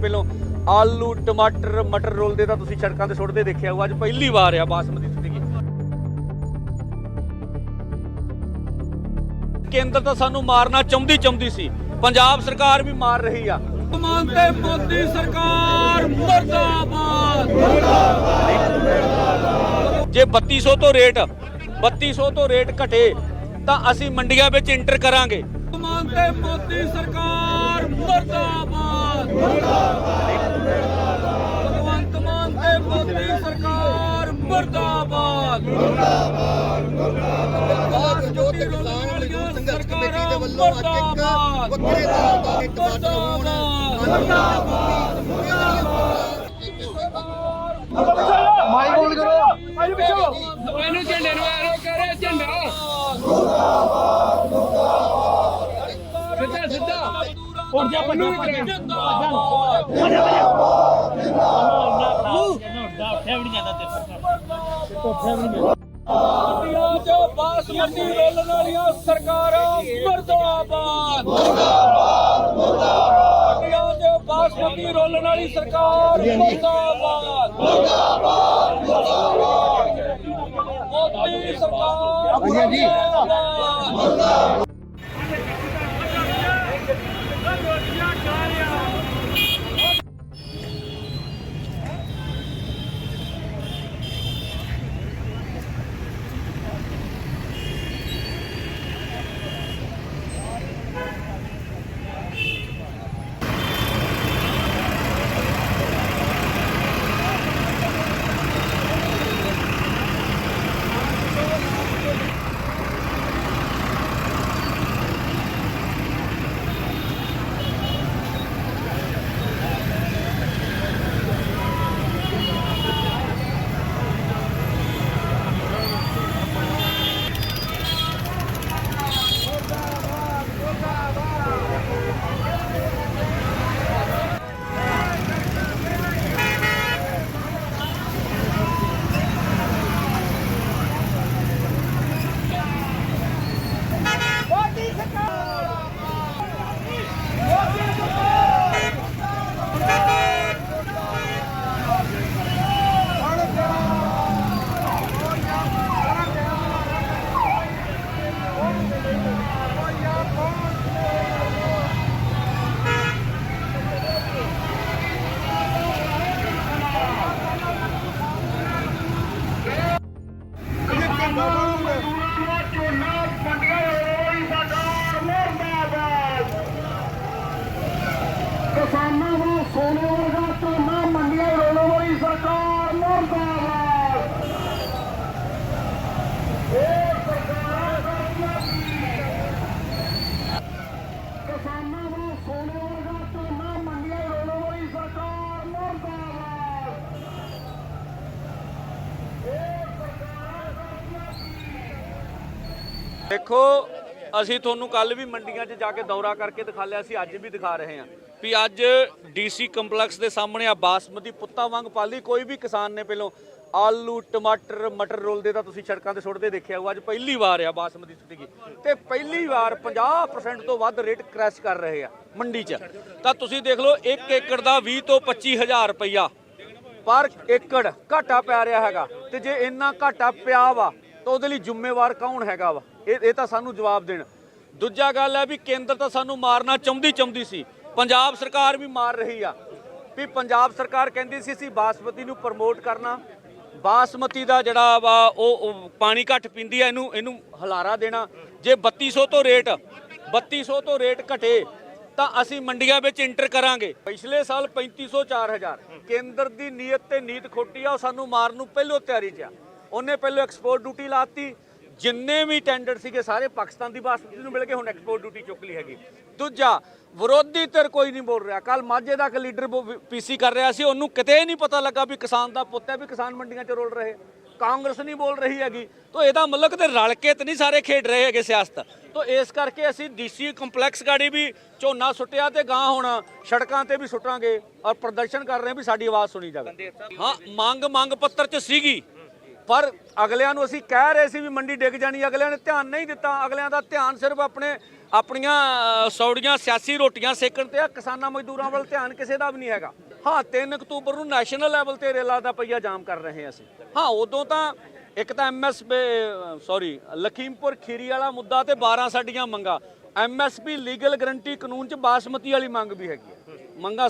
ਪਹਿਲੋਂ ਆਲੂ, ਟਮਾਟਰ, ਮਟਰ ਰੋਲਦੇ ਤਾਂ ਤੁਸੀਂ ਸੜਕਾਂ ਤੇ ਸੁੱਟਦੇ ਦੇਖਿਆ ਹੋਊ। ਅੱਜ ਪਹਿਲੀ ਵਾਰ ਆ ਬਾਸਮਤੀ ਸੁੱਟੀ ਗਈ ਕੇਂਦਰ ਤਾਂ ਸਾਨੂੰ ਮਾਰਨਾ ਚਾਹੁੰਦੀ ਚਾਹੁੰਦੀ ਸੀ। ਪੰਜਾਬ ਸਰਕਾਰ ਵੀ ਮਾਰ ਰਹੀ ਆ। ਮਾਨ ਮੋਦੀ ਸਰਕਾਰ ਮਰਦਾਬਾਦ। ਜੇ 3200 ਤੋਂ ਰੇਟ 3200 ਤੋਂ ਰੇਟ ਘਟੇ, ਤਾਂ ਅਸੀਂ ਮੰਡੀਆਂ ਵਿੱਚ ਇੰਟਰ ਕਰਾਂਗੇ। ਮਾਨ ਮੋਦੀ ਸਰਕਾਰ ਮਰਦਾਬਾਦ। ਮਰਦਾਬਾਦ। ਬਾਤ ਜੋ ਤੇ ਕਿਸਾਨ ਮਜ਼ਦੂਰ ਸੰਘਰਸ਼ ਕਮੇਟੀ ਦੇ ਵੱਲੋਂ ਅੱਜ ਇੱਕ ਵੱਖਰੇ ਤਰ੍ਹਾਂ ਦਾ ਟਮਾਟਰ ਹੋਣ ਮਾਈ ਬੋਲ ਕਰੋ। ਇਹਨੂੰ ਝੰਡੇ ਨੂੰ ਐਰੋ ਕਰੇ ਝੰਡਾ। ਸਿੱਧਾ ਹੋਰ ਜਾ ਪੰਨਾ ਇੰਡੀਆ ਚ ਬਾਸਮਤੀ ਰੋਲਣ ਵਾਲੀਆਂ ਸਰਕਾਰਾਂ। ਮਰਦਾਬਾਦ ਮੁਰਦਾਬਾਦ ਮੁਰਦਾਬਾਦ ਇੰਡੀਆ ਚ ਬਾਸਮਤੀ ਰੋਲਣ ਵਾਲੀ ਸਰਕਾਰ ਮੁਰਦਾਬਾਦ ਮੁਰਦਾਬਾਦ ਮੁਰਦਾਬਾਦ ਮੋਦੀ ਸਰਕਾਰ। ਮੁਰਦਾਬਾਦ ਕਿਸਾਨਾਂ ਦਾ ਸੋਨੇ ਵਰਗਾ ਝੋਨਾ ਮੰਡੀਆਂ ਰੋਲੋ ਵਾਲੀ ਸਰਕਾਰ, ਮੁਰਦਾਬਾਦ ਇਹ ਸਰਕਾਰ ਕਰਦੀਆਂ ਕੀ? ਕਿਸਾਨਾਂ ਦਾ ਸੋਨੇ ਵਰਗਾ ਝੋਨਾ ਮੰਡੀਆਂ ਰੋਲੋ ਵਾਲੀ ਸਰਕਾਰ, ਮੁਰਦਾਬਾਦ ਇਹ ਸਰਕਾਰ ਕਰਦੀਆਂ ਕੀ? ਦੇਖੋ ਅਸੀਂ ਤੁਹਾਨੂੰ ਕੱਲ ਵੀ ਮੰਡੀਆਂ 'ਚ ਜਾ ਕੇ ਦੌਰਾ ਕਰਕੇ ਦਿਖਾ ਲਿਆ ਸੀ, ਅੱਜ ਵੀ ਦਿਖਾ ਰਹੇ ਹਾਂ। ਵੀ ਅੱਜ ਡੀਸੀ ਕੰਪਲੈਕਸ ਦੇ ਸਾਹਮਣੇ ਆ ਬਾਸਮਤੀ ਪੁੱਤਾਂ ਵਾਂਗ ਪਾਲੀ, ਕੋਈ ਵੀ ਕਿਸਾਨ ਨੇ ਪਹਿਲਾਂ ਆਲੂ, ਟਮਾਟਰ, ਮਟਰ ਰੋਲਦੇ ਤਾਂ ਤੁਸੀਂ ਸੜਕਾਂ ਤੇ ਸੁੱਟਦੇ ਦੇਖਿਆ ਹੋਊ, ਅੱਜ ਪਹਿਲੀ ਵਾਰ ਆ ਬਾਸਮਤੀ ਸੁੱਟੀ ਗਈ ਤੇ ਪਹਿਲੀ ਵਾਰ 50% ਤੋਂ ਵੱਧ ਰੇਟ ਕ੍ਰੈਸ਼ ਕਰ ਰਹੇ ਆ ਮੰਡੀ 'ਚ। ਤਾਂ ਤੁਸੀਂ ਦੇਖ ਲਓ 1 ਏਕੜ ਦਾ 20 ਤੋਂ 25000 ਰੁਪਈਆ ਪਰ ਏਕੜ ਘਾਟਾ ਪੈ ਰਿਹਾ ਹੈਗਾ। ਤੇ ਜੇ ਇੰਨਾ ਘਾਟਾ ਪਿਆ ਵਾ, ਤਾਂ ਉਹਦੇ ਲਈ ਜ਼ਿੰਮੇਵਾਰ ਕੌਣ ਹੈਗਾ ਵਾ? ਇਹ ਇਹ ਤਾਂ ਸਾਨੂੰ ਜਵਾਬ ਦੇਣ। ਦੂਜਾ ਗੱਲ ਹੈ ਵੀ ਕੇਂਦਰ ਤਾਂ ਸਾਨੂੰ ਮਾਰਨਾ ਚਾਹੁੰਦੀ ਚਾਹੁੰਦੀ ਸੀ। ਪੰਜਾਬ ਸਰਕਾਰ ਵੀ ਮਾਰ ਰਹੀ ਆ। ਵੀ ਪੰਜਾਬ ਸਰਕਾਰ ਕਹਿੰਦੀ ਸੀ, ਅਸੀਂ ਬਾਸਮਤੀ ਨੂੰ ਪ੍ਰਮੋਟ ਕਰਨਾ। ਬਾਸਮਤੀ ਦਾ ਜਿਹੜਾ ਵਾ, ਉਹ ਉਹ ਪਾਣੀ ਘੱਟ ਪੀਂਦੀ ਆ, ਇਹਨੂੰ ਇਹਨੂੰ ਹਲਾਰਾ ਦੇਣਾ। ਜੇ 3200 ਤੋਂ ਰੇਟ 3200 ਤੋਂ ਰੇਟ ਘਟੇ, ਤਾਂ ਅਸੀਂ ਮੰਡੀਆਂ ਵਿੱਚ ਇੰਟਰ ਕਰਾਂਗੇ। ਪਿਛਲੇ ਸਾਲ 3500 4000 ਕੇਂਦਰ ਦੀ ਨੀਅਤ ਤੇ ਨੀਤ ਖੋਟੀ ਆ, ਉਹ ਸਾਨੂੰ ਮਾਰਨ ਨੂੰ ਪਹਿਲੋਂ ਤਿਆਰੀ 'ਚ ਆ। ਉਹਨੇ ਪਹਿਲੋਂ ਐਕਸਪੋਰਟ ਡਿਊਟੀ ਲਾਤੀ ਜਿੰਨੇ ਵੀ ਟੈਂਡਰ ਸੀਗੇ ਸਾਰੇ ਪਾਕਿਸਤਾਨ ਦੀ ਬਾਸਮਤੀ ਨੂੰ ਮਿਲ ਕੇ ਹੁਣ ਐਕਸਪੋਰਟ ਡਿਊਟੀ ਚੁੱਕ ਲਈ ਹੈਗੀ। ਦੂਜਾ ਵਿਰੋਧੀ ਧਿਰ ਕੋਈ ਨਹੀਂ ਬੋਲ ਰਿਹਾ। ਕੱਲ ਮਾਝੇ ਦਾ ਇੱਕ ਲੀਡਰ ਪੀਸੀ ਕਰ ਰਿਹਾ ਸੀ ਉਹਨੂੰ ਕਿਤੇ ਨਹੀਂ ਪਤਾ ਲੱਗਾ ਵੀ ਕਿਸਾਨ ਦਾ ਪੁੱਤ ਹੈ ਵੀ ਕਿਸਾਨ ਮੰਡੀਆਂ 'ਚ ਰੋਲ ਰਹੇ। ਕਾਂਗਰਸ ਨਹੀਂ ਬੋਲ ਰਹੀ ਹੈਗੀ। ਤਾਂ ਇਹਦਾ ਮਤਲਬ ਕਿ ਰਲ ਕੇ ਤੇ ਨਹੀਂ ਸਾਰੇ ਖੇਡ ਰਹੇ ਹੈਗੇ ਸਿਆਸਤ। ਤਾਂ ਇਸ ਕਰਕੇ ਅਸੀਂ ਡੀਸੀ ਕੰਪਲੈਕਸ ਗਾੜੀ ਵੀ ਝੋਨਾ ਸੁੱਟਿਆ ਤੇ ਗਾਂ ਹੁਣ ਸੜਕਾਂ ਤੇ ਵੀ ਸੁੱਟਾਂਗੇ ਔਰ ਪ੍ਰਦਰਸ਼ਨ ਕਰ ਰਹੇ ਵੀ ਸਾਡੀ ਆਵਾਜ਼ ਸੁਣੀ ਜਾਵੇ। ਹਾਂ ਮੰਗ ਮੰਗ ਪੱਤਰ 'ਚ ਸੀਗੀ। ਪਰ ਅਗਲਿਆਂ ਨੂੰ ਅਸੀਂ ਕਹਿ ਰਹੇ ਸੀ ਵੀ ਮੰਡੀ ਡਿੱਗ ਜਾਣੀ, ਅਗਲਿਆਂ ਨੇ ਧਿਆਨ ਨਹੀਂ ਦਿੱਤਾ। ਅਗਲਿਆਂ ਦਾ ਧਿਆਨ ਸਿਰਫ ਆਪਣੇ, ਆਪਣੀਆਂ ਸੌੜੀਆਂ, ਸਿਆਸੀ ਰੋਟੀਆਂ ਸੇਕਣ ਤੇ ਆ। ਕਿਸਾਨਾਂ ਮਜ਼ਦੂਰਾਂ ਵੱਲ ਧਿਆਨ ਕਿਸੇ ਦਾ ਵੀ ਨਹੀਂ ਹੈਗਾ। ਹਾਂ 3 ਅਕਤੂਬਰ ਨੂੰ ਨੈਸ਼ਨਲ ਲੈਵਲ ਤੇ ਰੇਲਾ ਦਾ ਪਈਆ ਜਾਮ ਕਰ ਰਹੇ ਹਾਂ ਅਸੀਂ। ਹਾਂ, ਉਦੋਂ ਤਾਂ ਇੱਕ ਤਾਂ ਐਮਐਸਪੀ ਸੌਰੀ ਲਖੀਮਪੁਰ ਖੀਰੀ ਵਾਲਾ ਮੁੱਦਾ ਤੇ 12 ਸਾਡੀਆਂ ਮੰਗਾ। ਐਮਐਸਪੀ ਲੀਗਲ ਗਰੰਟੀ ਕਾਨੂੰਨ ਚ ਬਾਸਮਤੀ ਵਾਲੀ ਮੰਗ ਵੀ ਹੈਗੀ ਹੈ। ਮੰਗਾ